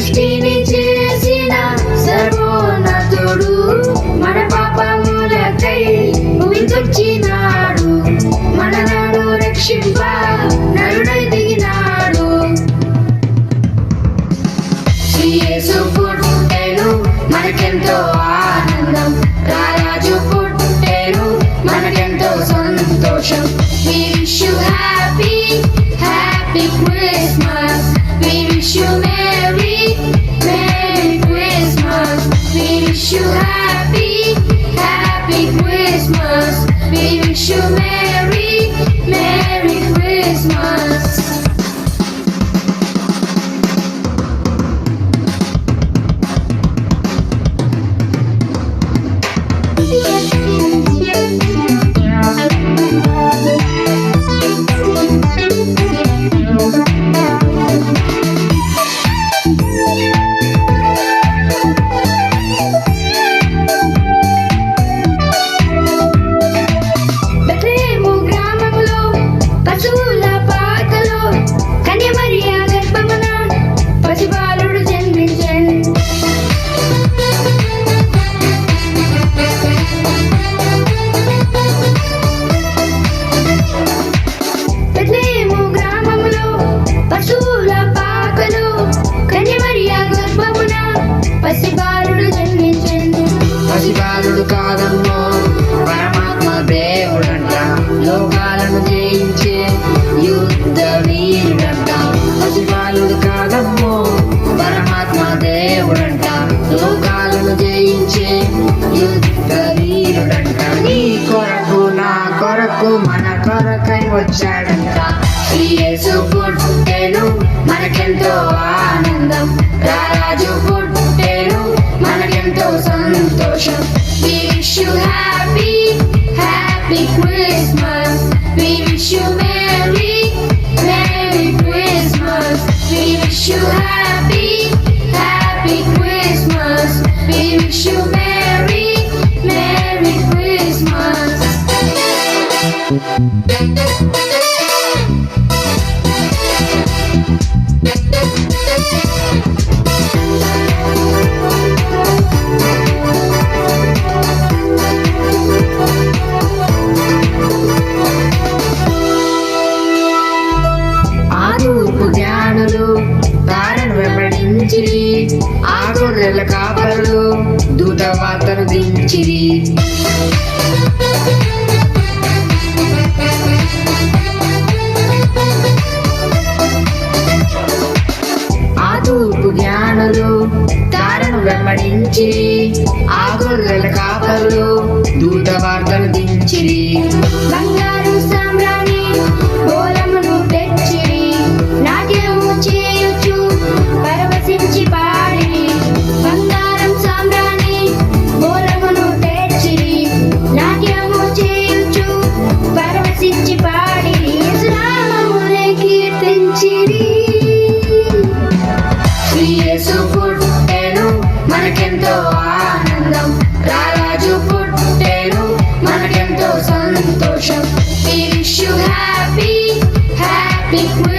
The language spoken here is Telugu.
సృష్టిని చేసిన సర్వోన్నతుడు. మన పాపములకై ఉచినాడు మనలను రక్షింప you happy, happy Christmas. We wish you Merry, Merry Christmas. కొరకు మన కొరకై వచ్చాడంట. యేసు పుట్టేను మనకెంతో ఆనందం. రాజు పుట్టేను మనకెంతో సంతోషం. దించిరి ఆగొర్రెల కాపరులు దూత వార్తను దించిరి. కాపరులు తారను వెంబడించి ఆకుల కాపరులు దూత వార్తలు దించి గంగా మనకెంతో ఆనందం. రారాజు పుట్టేరు మనకెంతో సంతోషం. Happy happy